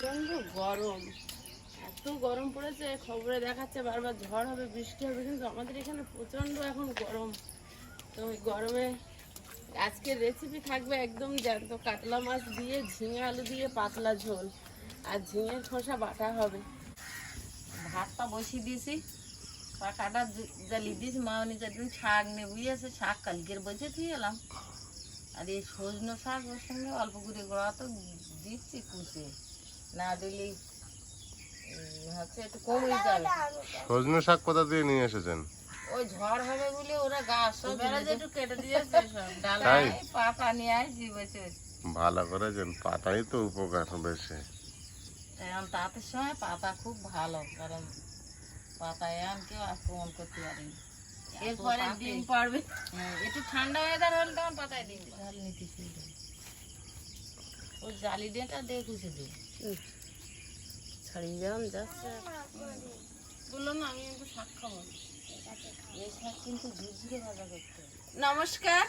প্রচণ্ড গরম। এত গরম পড়েছে, খবরে দেখাচ্ছে বারবার ঝড় হবে, বৃষ্টি হবে, কিন্তু আমাদের এখানে প্রচণ্ড এখন গরম। তো ওই গরমে আজকের রেসিপি থাকবে একদম জ্যান্ত কাতলা মাছ দিয়ে, ঝিঙে আলু দিয়ে পাতলা ঝোল। আর ঝিঙের খোসা বাটা হবে। ভাতটা বসিয়ে দিয়েছি। পাখাটা জ্বালিয়ে দিয়েছি। মাউনি যেদিন শাক নেবুই আছে শাক কালকের বসে দিয়ে এলাম। আর এই সজনো শাক ওর সঙ্গে অল্প করে গোড়া তো দিচ্ছি কুচে। না দিলে হচ্ছে একটু কমে যাবে। সজনে শাক কোথা দিয়ে নিয়ে এসেছেন? ওই ঝড় হবে বলে ওরা গাছ সব একটু কেটে দিয়েছে সব ডাল পাতা নিয়ে আসছি বসে। ভালো করেছেন পাতাই তো উপকার বেশি। এখন তাঁতের সময় পাতা খুব ভালো কারণ পাতায় এখন কেউ আক্রমণ করতে পারেনি এরপরে ডিম পারবে। হ্যাঁ, একটু ঠান্ডা ওয়েদার হলে তখন পাতায় দিন ঝাল নিতে ওই জালি ডিমটা দিয়ে ছাড়িয়ে যাওয়ান যাচ্ছে। বলল না আমি একটু শাক খাব। এই শাক কিন্তু ঝুরঝুরে ভাজা করতে নমস্কার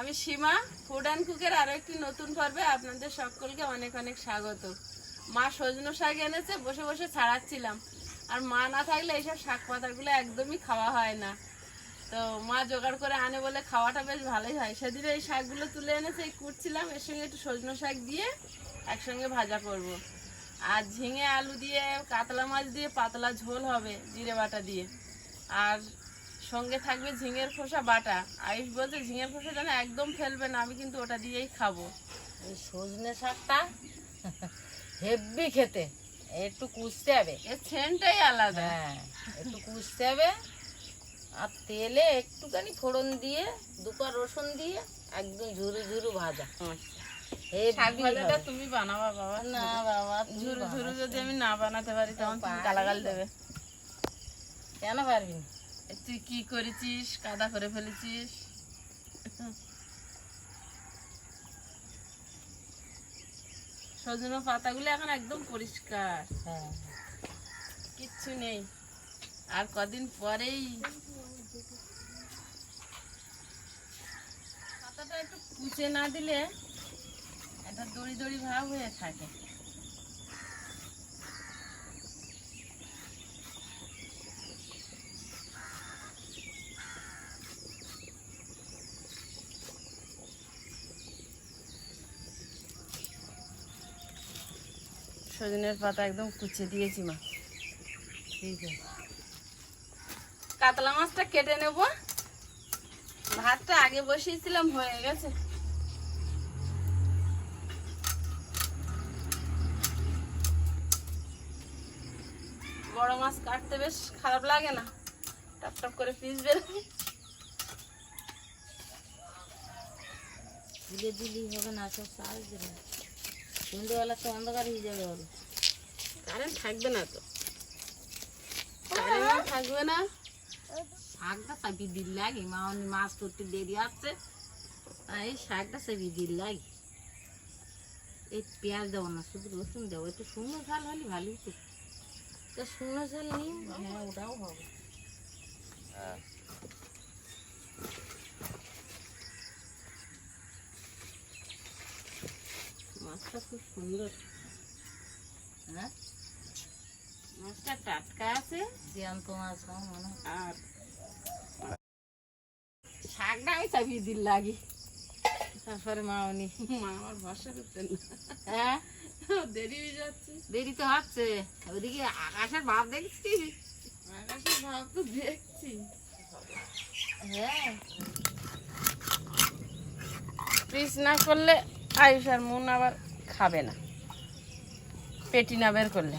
আমি সীমা ফুড অ্যান্ড কুকের আরও একটি নতুন পর্বে আপনাদের সকলকে অনেক অনেক স্বাগত। মা সজনো শাক এনেছে বসে বসে ছাড়াচ্ছিলাম। আর মা না থাকলে এইসব শাক পাতাগুলো একদমই খাওয়া হয় না। তো মা জোগাড় করে আনে বলে খাওয়াটা বেশ ভালোই হয়। সেদিন এই শাকগুলো তুলে এনেছে এই কুটছিলাম এর সঙ্গে একটু সজনো শাক দিয়ে একসঙ্গে ভাজা করব। আর ঝিঙে আলু দিয়ে কাতলা মাছ দিয়ে পাতলা ঝোল হবে জিরে বাটা দিয়ে। আর সঙ্গে থাকবে ঝিঙের খোসা বাটা। আয়ুষ বলছে ঝিঙের খোসা যেন একদম ফেলবে না আমি কিন্তু ওটা দিয়েই খাব। এই সজনে শাকটা হেভি খেতে একটু কুচতে হবে। এর সেন্টটাই আলাদা। হ্যাঁ একটু কুচতে হবে আর তেলে একটুখানি ফোড়ন দিয়ে দুপা রসুন দিয়ে একদম ঝুরু ঝুরু ভাজা। ভাজাটা তুমি বানাবা বাবা। না বাবা ঝুরু ঝুরু যদি আমি না বানাতে পারি তখন গালাগাল দেবে। কেন পারবি তুই কি করেছিস? কাদা করে ফেলেছিস? সজনে পাতাগুলো এখন একদম পরিষ্কার। হ্যাঁ। কিচ্ছু নেই। আর কদিন পরেই পাতাটা একটু কুচে না দিলে একটা দড়ি দড়ি ভাব হয়ে থাকে। সজনের পাতা একদম কুচে দিয়েছি মা। ঠিক আছে কাতলা মাছটা কেটে নেব। ভাতটা আগে বসিয়েছিলাম হয়ে গেছে। বড় মাছ কাটতে বেশ খারাপ লাগে না। টপ টপ করে পিস বেরোবে দিলে দিলেই হবে না সব চার্জ দেবে সন্ধ্যেবেলা তো অন্ধকার হয়ে যাবে ওর কারেন্ট থাকবে না তো। কারেন্ট থাকবে না। শাকটা চাপি দিল লাগে মা অন্য মাছ ধরতে দেরি আসছে তাই শাকটা চাপি দিল লাগে। এই পেঁয়াজ দেবো না শুধু রসুন দেবো একটু শুকনো ঝাল হলে ভালোই তো। তা শুকনো ঝাল নিই হ্যাঁ ওটাও হবে। মাছটা খুব সুন্দর। হ্যাঁ? মাছটা টাটকা আছে। জ্যান্ত মাছ খাও মনে হয়। আর আমি চাপিয়ে দিল লাগি। তারপরে মা উনি মা আমার ভরসা করতেন না। হ্যাঁ? দেরি হয়ে যাচ্ছে। দেরি তো হচ্ছে। ওদিকে আকাশের ভাব দেখছি। আকাশের ভাব তো দেখছি। হ্যাঁ। পিস না করলে আয়ুষ আর মন আবার খাবে না। পেটি না বের করলে।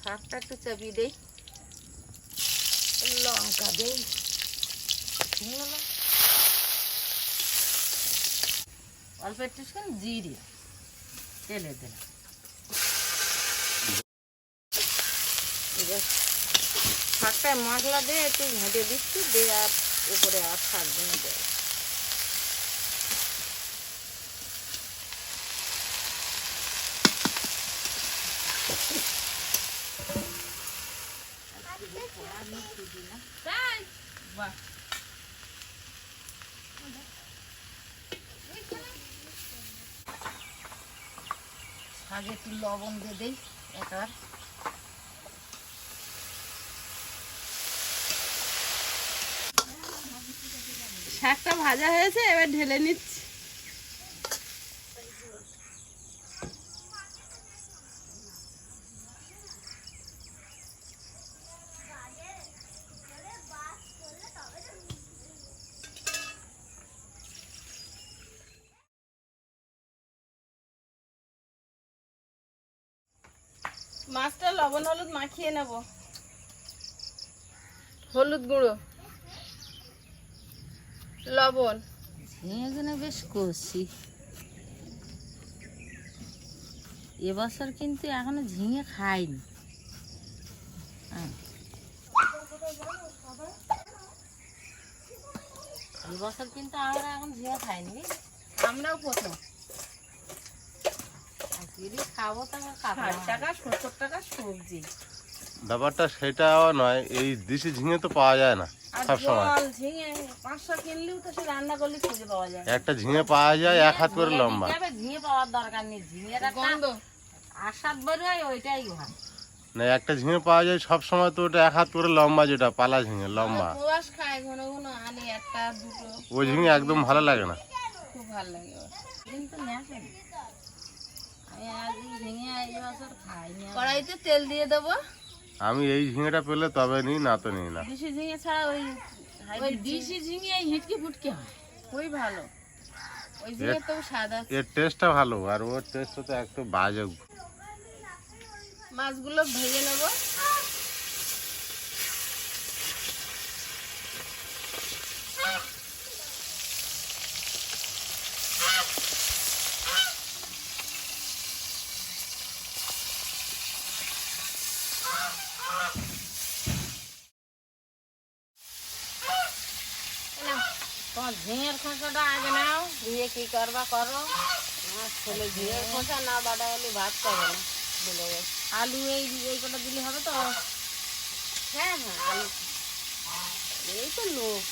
শাকটা একটু চাপিয়ে দেই। লঙ্কা দেই। অল্প একটু জিরে। তেলে দিলাম শাকটায় মশলা দিয়ে একটু ভেজে দিচ্ছি দিয়ে আর উপরে আর থাকবে না দেয় তাই? শাকে একটু লবণ দিয়ে দিই একবার শাকটা ভাজা হয়েছে এবার ঢেলে নিচ্ছি। মাছটা লবণ হলুদ মাখিয়ে নেব। হলুদ গুঁড়ো। লবণ। ঝিঙে কিনে বেশ করছি এবছর কিন্তু এখনও ঝিঙে খাইনি। হ্যাঁ। এবছর কিন্তু আমরা এখন ঝিঙে খাইনি। আমরাও প্রথম। খাব ষাট টাকা সত্তর টাকা সবজি। ব্যাপারটা সেটাও নয় এই দেশি ঝিঙে তো পাওয়া যায় না আর সব সময়। ঝিঙে পাঁচশো কিনলেও তো সে রান্না করলে খুঁজে পাওয়া যায়। একটা ঝিঙে পাওয়া যায় এক হাত করে লম্বা। ঝিঙে পাওয়ার দরকার নেই। ঝিঙের একটা গন্ধ। আস্বাদ বেরোয় ওইটাই ভালো না একটা ঝিঙে পাওয়া যায় সব সময় তো ওটা এক হাত করে লম্বা যেটা পালা ঝিঙে লম্বা। প্রবাস খায় ঘন ঘন আনি একটা দুটো। ওই ঝিঙে একদম ভালো লাগে না। খুব ভালো লাগে কিন্তু নেশে আমি আজ ঝিঙে এই বছর খাইনি আর। কড়াইতে তেল দিয়ে দেবো। আমি এই ঝিঙেটা পেলে তবে নিই না তো নিই না। দেশি ঝিঙে ছাড়া ওই ওই দেশি ঝিঙে এই হিটকে ফুটকে হয়। ওই ভালো। ওই ঝিঙে তো সাদা এর টেস্টটা ভালো আর ওর টেস্টটা তো একটু বাজে। মাছগুলো ভেজে নেব তোমার ঝিঙের খোঁচাটা আগে নাও। দিয়ে কি করবা করো? আমার ছেলে ঝিঙের খোসা না বাটা হলে ভাত খাবে না বলে আলু এই এই কটা দিলে হবে তো? হ্যাঁ হ্যাঁ আলু। এই তো লোক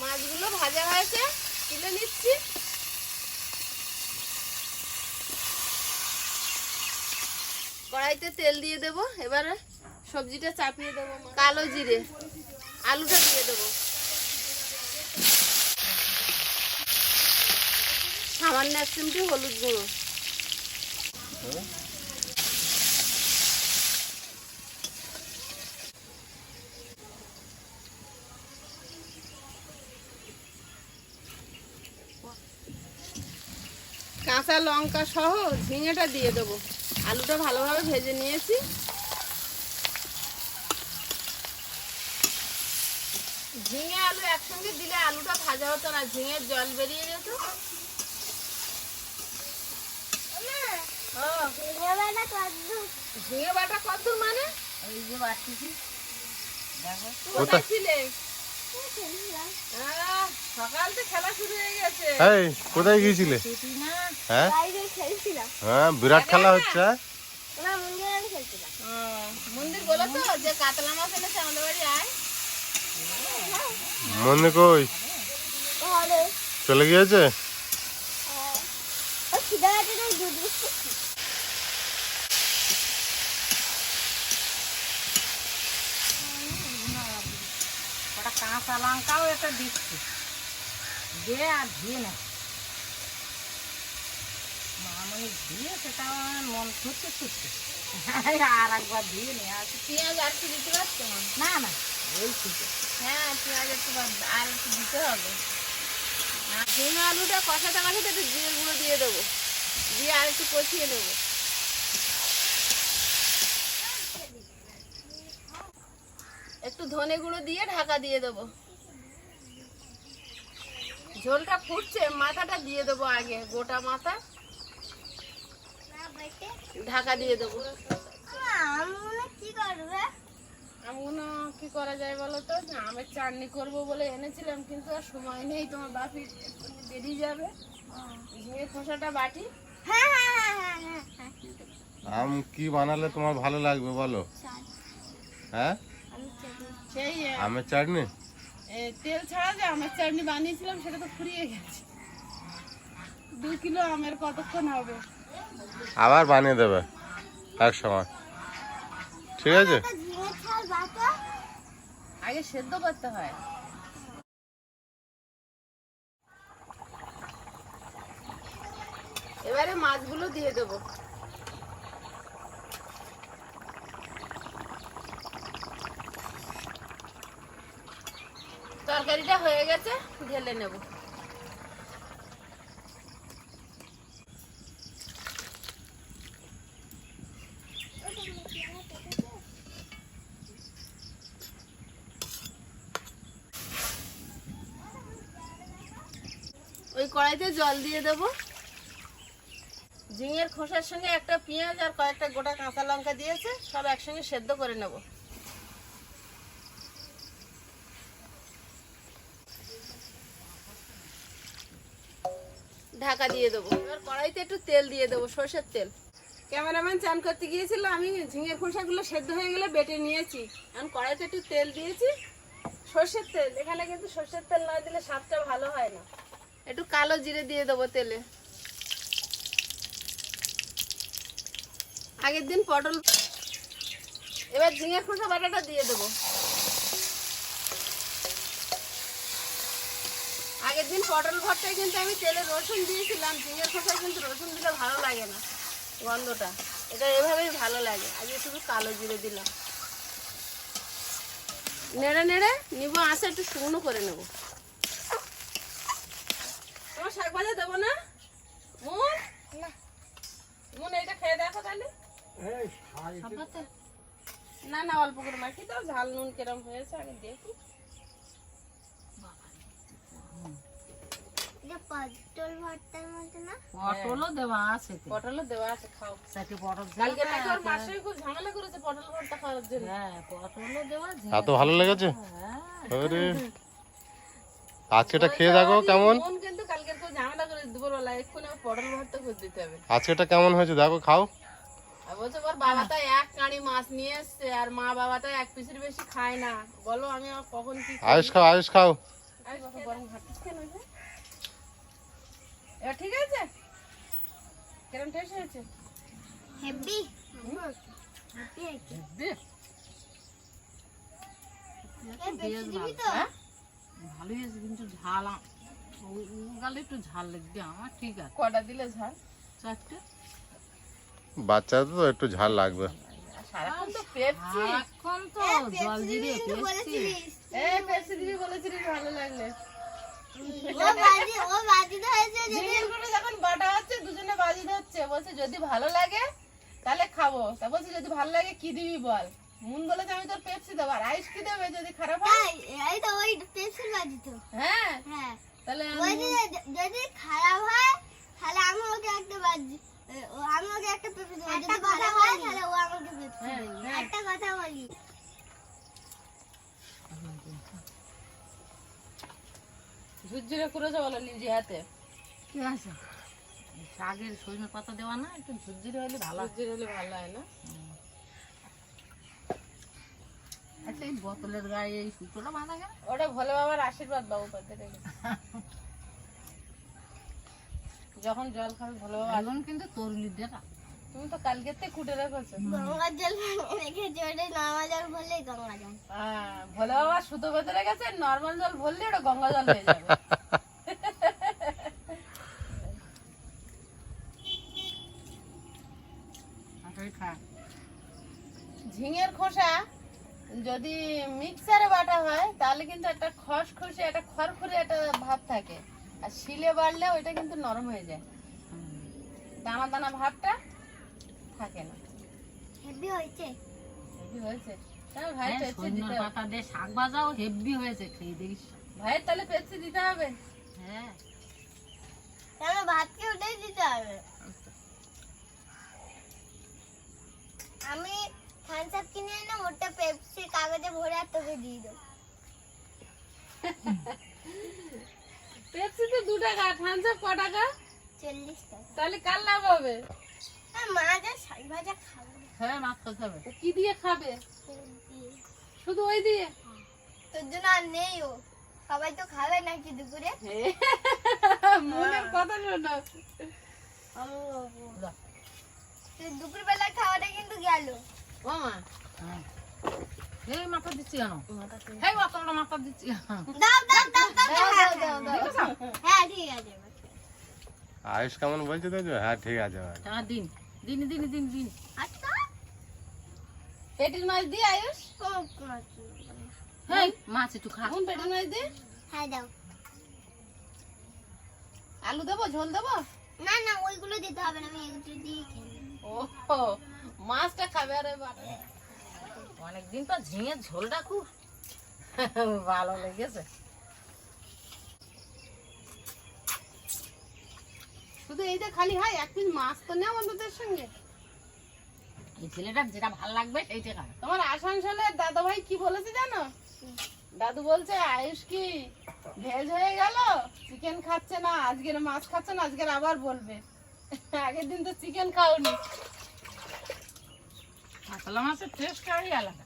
মাছগুলো ভাজা হয়েছে তুলে নিচ্ছি। কড়াইতে তেল দিয়ে দেব, এবারে সবজিটা চাপিয়ে দেবো কালো জিরে, আলুটা দিয়ে দেবো। সামান্য এক চিমটি হলুদ গুঁড়ো। কাঁচা লঙ্কা সহ ঝিঙেটা দিয়ে দেবো। আলুটা ভালোভাবে ভেজে নিয়েছি। ঝিঙে আলু একসঙ্গে দিলে আলুটা ভাজা হতো না ঝিঙের জল বেরিয়ে যেত। ও, ঝিঙে বাটা কত মানে? এই যে বাড়তেছি দেখো। কোথায় ছিলে? হয়ে এই কোথায় গিয়েছিলে? হ্যাঁ? হ্যাঁ বিরাট খেলা হচ্ছে হ্যাঁ? মন্দির মনে কই? চলে গিয়েছে? ওটা কাঁচা লঙ্কাও একটা দিচ্ছি। দে আর দিয়ে না মামনি দিয়ে সেটা আমার মন ছুটতে ছুটতে। আর একবার দিয়ে নে আর পেঁয়াজ আর কি দিতে পারছ? না না ওই ঠিক হ্যাঁ পেঁয়াজ একটু আর একটু দিতে হবে। আর ঝিঙে আলুটা কষাতে কষাতে একটু জিরে গুঁড়ো দিয়ে দেবো। দিয়ে আর একটু কষিয়ে নেব। একটু ধনে গুঁড়ো দিয়ে ঢাকা দিয়ে দেবো। ঝোলটা ফুটছে মাথাটা দিয়ে দেবো আগে গোটা মাথা। ঢাকা দিয়ে দেবো। আমগুলো কি করা যায় বলো তো? আমের চাটনি করব বলে এনেছিলাম কিন্তু আর সময় নেই তোমার বাপি বেরিয়ে যাবে। ঝিঙে খোসাটা বাটি। আম কি বানালে তোমার ভালো লাগবে বলো? হ্যাঁ? সেই আমের চাটনি? তেল ছাড়া যে আমের চাটনি বানিয়েছিলাম সেটা তো ফুরিয়ে গেছে। দু কিলো আমের কতক্ষণ হবে? আবার বানিয়ে দেবে এক সময়। ঠিক আছে? আগে সেদ্ধ করতে হয়। এবারে মাছগুলো দিয়ে দেবো। তরকারিটা হয়ে গেছে, ঢেলে নেব। ওই কড়াইতে জল দিয়ে দেবো। ঝিঙের খোসার সঙ্গে একটা পেঁয়াজ আর কয়েকটা গোটা কাঁচা লঙ্কা দিয়েছে, সব একসঙ্গে সেদ্ধ করে নেব। ঢাকা দিয়ে দেবো। এবার কড়াইতে একটু তেল দিয়ে দেবো সর্ষের তেল। ক্যামেরাম্যান চান করতে গিয়েছিল আমি ঝিঙের খোসাগুলো সেদ্ধ হয়ে গেলে বেটে নিয়েছি। এখন কড়াইতে একটু তেল দিয়েছি সর্ষের তেল। এখানে কিন্তু সর্ষের তেল না দিলে স্বাদটা ভালো হয় না। একটু কালো জিরে দিয়ে দেবো তেলে। আগের দিন পটল এবার ঝিঙে খোসা বাটাটা দিয়ে দেবো। আগের দিন পটল ভর্তায় কিন্তু আমি তেলে রসুন দিয়েছিলাম ঝিঙের খোসায় কিন্তু রসুন দিলে ভালো লাগে না গন্ধটা। এটা এভাবেই ভালো লাগে। আজকে শুধু কালো জিরে দিলাম। নেড়ে নেড়ে নিবো আসে একটু শুকনো করে নেব। তোমার শাক ভাজা দেবো না? মুন? মুন এটা খেয়ে দেখো তাহলে। না না অল্প করে মাখি তো ঝাল নুন কিরম হয়েছে আগে দেখি। পটলও দেওয়া আছে। পটলও দেওয়া আছে খাও। পটল কালকে দেওয়া নাকি ওর মাসে খুব ঝামেলা করেছে পটল ভর্তা খাওয়ার জন্য। হ্যাঁ পটলও দেওয়া আছে। এত ভালো লেগেছে। হ্যাঁ। আরে। আজকেটা খেয়ে দেখো কেমন? কিন্তু কালকে খুব ঝামেলা করে দুপুরবেলা আমার পটল ভর্তা করে দিতে হবে। আজকেটা কেমন হয়েছে দেখো খাও। আর বলছে ওর বাবাটা এক কাঁড়ি মাছ নিয়ে এসছে আর মা বাবাটা এক পিসের বেশি খায় না। বলো আমি কখন কি আয়ুষ খাও আয়ুষ খাও। গরম ভাত খেয়ে। এবার ঠিক আছে? কেরম টেস্ট হয়েছে? ভালো হ্যাঁ? ভালোই আছে কিন্তু ঝাল আ- একটু ঝাল লাগবে আমার ঠিক আছে। কটা দিলে ঝাল? চারটে? বাচ্চাদের তো একটু ঝাল লাগবে। সারাক্ষণ তো পেপসি। এখন তো জল জিরে এ পেপসি দিবি বলেছিলিস ভালো লাগলে। যখন বাটা হচ্ছে দুজনে বাজি ধরছে। বলছে যদি ভালো লাগে তাহলে খাব। তা বলছে যদি ভালো লাগে কি দিবি বল? মুন বলেছে আমি তোর পেপসি দেবো আর আইস কি দেবে যদি খারাপ হয়? হ্যাঁ? তাহলে যদি খারাপ হয় তাহলে আমি ওকে একটা বাজি ও আমি ওকে একটা পেপে দেবো। যদি ভালো হয় তাহলে ও আমাকে পেপসি হ্যাঁ, দেবে। হ্যাঁ। একটা কথা বলি ঝুরঝুরে করেছে বলো নিজে হাতে। কি আছে? শাকের সজনে পাতা দেওয়া না একটু ঝুরঝুরে হলে ভালো। ঝুরঝুরে হলে ভালো হয় না? আচ্ছা এই বোতলের গায়ে এই সুতোটা বাঁধা কেন? ওটা ভোলে বাবার আশীর্বাদ বাবু পাতে যখন জল খাবে ভোলে বাবা এখন কিন্তু তরুলির দেখা তুমি তো কালকে থেকে কুটে রেখেছো। গঙ্গার জল রেখেছি ওটা নর্মাল জল বললে গঙ্গা জল। হ্যাঁ, ভোলে বাবা সুতো বেঁধে রেখেছে নর্মাল জল ভরলে ওটা গঙ্গা জল হয়ে যাবে। ঝিঙের খোসা যদি মিক্সারে বাটা হয় তাহলে কিন্তু একটা খসখসে একটা খড়খড়ে একটা ভাব থাকে। আর শিলে বাড়লে ওইটা কিন্তু নরম হয়ে যায়। দানা দানা ভাবটা থাকে না। হেভি হয়েছে। হেভি হয়েছে। হ্যাঁ ভাই হ্যাঁ, পেপসি দিতে হবে। পাতা দিয়ে শাক ভাজাও হেভি হয়েছে খেয়ে দেখিস। ভাইয়ের তাহলে পেপসি দিতে হবে? হ্যাঁ। কেন ভাতকে উঠেই দিতে হবে? আমি থামস আপ কিনে এনে ওটা পেপসি কাগজে ভরে আর তোকে দিয়ে দেবো। পেপসি তো দু টাকা থামস আপ ক টাকা? চল্লিশ টাকা। তাহলে কার লাভ হবে? হ্যাঁ মাছ ও কি দিয়ে খাবে? শুধু ওই দিয়ে? তোর জন্য আর নেই ও। সবাই তো খাবে নাকি দুপুরে? মনের কথা শোনো। তুই দুপুর বেলা খাওয়াটা কিন্তু গেল। ও মা। হ্যাঁ। এই মাথা দিচ্ছি কেন? এই অতটা মাথা দিচ্ছি কেন? দাও দাও দাও দাও হ্যাঁ, দাও, দাও, দাও। হ্যাঁ ঠিক আছে। আয়ুষ কেমন বলছে দেখছ হ্যাঁ ঠিক আছে হ্যাঁ দিন দিন দিন দিন দিন। আচ্ছা। পেটির মাছ দিয়ে আয়ুষ? হ্যাঁ মাছ একটু খা। পেটির মাছ দিয়ে হ্যাঁ দাও। আলু দেবো ঝোল দেবো? না না ওইগুলো দিতে হবে না আমি এগুলো দিয়ে ও মাছটা খাবে আরে বাবা অনেকদিন পর ঝিঙের ঝোলটা খুব ভালো লেগেছে। শুধু এইটা খালি হয় এক পিস মাছ তো নেও অন্যদের সঙ্গে। এই ছেলেটার যেটা ভালো লাগবে সেইটা খাবে। তোমার আসানসোলের দাদা ভাই কি বলেছে জানো? দাদু বলছে আয়ুষ কি ভেজ হয়ে গেল? চিকেন খাচ্ছে না আজকের মাছ খাচ্ছে না আজকের আবার বলবে। আগের দিন তো চিকেন খাওনি। কাতলা মাছের টেস্টটাই আলাদা।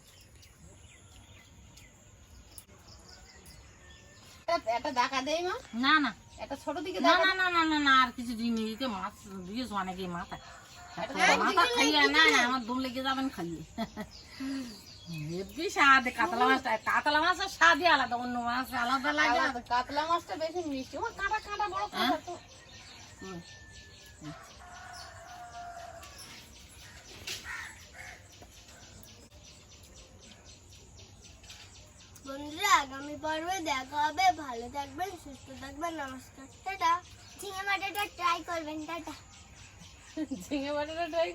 এটা- দেখা দেই মা? না না। এটা ছোট দিকে না না না না না আর কিছু এদিকে মাছ দিয়েছ অনেকে মাথা। হ্যাঁ, মাথা খাইয়ে না না আমার দম লেগে যাবেন খাইয়ে। হেব্বি স্বাদ কাতলা মাছটা কাতলা মাছের স্বাদই আলাদা অন্য মাছ আলাদা লাগে। কাতলা মাছটা বেশি মিষ্টি। ও কাঁটা কাঁটা বড় কাঁটা তো। বন্ধুরা আগামী পর্বে দেখা হবে। ভালো থাকবেন সুস্থ থাকবেন। নমস্কার। টাটা। ঝিঙে মাটাটা ট্রাই করবেন টাটা। ঝিঙে বাটাটা ট্রাই